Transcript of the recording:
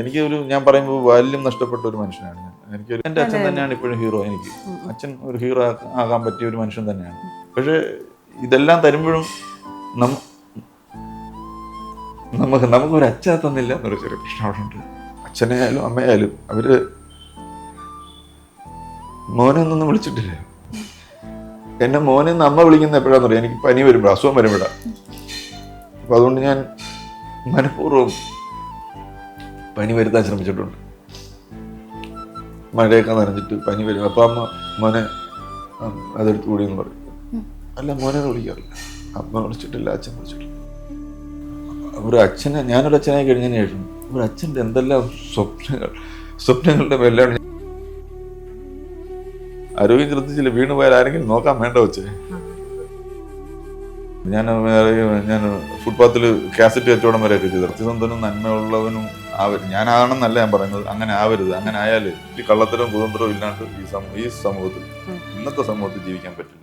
എനിക്ക് ഒരു ഞാൻ പറയുമ്പോൾ ബാല്യം നഷ്ടപ്പെട്ട ഒരു മനുഷ്യനാണ് ഞാൻ. എനിക്കൊരു എന്റെ അച്ഛൻ തന്നെയാണ് ഇപ്പോഴും ഹീറോ എനിക്ക്. അച്ഛൻ ഒരു ഹീറോ ആകാൻ പറ്റിയ ഒരു മനുഷ്യൻ തന്നെയാണ്. പക്ഷേ ഇതെല്ലാം തരുമ്പോഴും നം നമുക്ക് നമുക്കൊരു അച്ഛനെ തന്നില്ല എന്നൊരു ചെറിയ പ്രശ്നം അവിടെ ഉണ്ട്. അച്ഛനെയായാലും അമ്മയായാലും അവർ മോനെ ഒന്നും വിളിച്ചിട്ടില്ല. എന്നെ മോനെ നിന്ന് അമ്മ വിളിക്കുന്ന എപ്പോഴാന്ന് പറയാം എനിക്ക് പനി വരുമ്പോഴാണ് അസുഖം വരുമ്പോഴാണ് അപ്പൊ അതുകൊണ്ട് ഞാൻ മനഃപൂർവം പനി വരുത്താൻ ശ്രമിച്ചിട്ടുണ്ട്. മഴയൊക്കെ നനഞ്ഞിട്ട് പനി വരും. അപ്പൊ അമ്മ മോനെ അതെടുത്ത് കൂടി എന്ന് പറയും അല്ല മോനെ വിളിക്കാറില്ല അമ്മ വിളിച്ചിട്ടില്ല അച്ഛൻ വിളിച്ചിട്ടില്ല ഒരു അച്ഛനെ ഞാനൊരു അച്ഛനായി കഴിഞ്ഞതിന് ശേഷം ഒരു അച്ഛന്റെ എന്തെല്ലാം സ്വപ്നങ്ങൾ സ്വപ്നങ്ങളുടെ മേലാണ് ആരോഗ്യം ശ്രദ്ധിച്ചില്ല വീണ് പോയാൽ ആരെങ്കിലും നോക്കാൻ വേണ്ട വെച്ചേ ഞാൻ ഞാൻ ഫുട്പാത്തിൽ കാസറ്റ് കച്ചവടം വരെയൊക്കെ ചെയ്തു. സത്യസന്ധനും നന്മയുള്ളവനും ആവരുത് ഞാനാണെന്നല്ല ഞാൻ പറയുന്നത്. അങ്ങനെ ആവരുത്. അങ്ങനെ ആയാൽ ഈ കള്ളത്തരവും കുതന്ത്രവും ഇല്ലാണ്ട് ഈ സമൂ ഈ സമൂഹത്തിൽ ഇന്നത്തെ സമൂഹത്തിൽ ജീവിക്കാൻ പറ്റില്ല.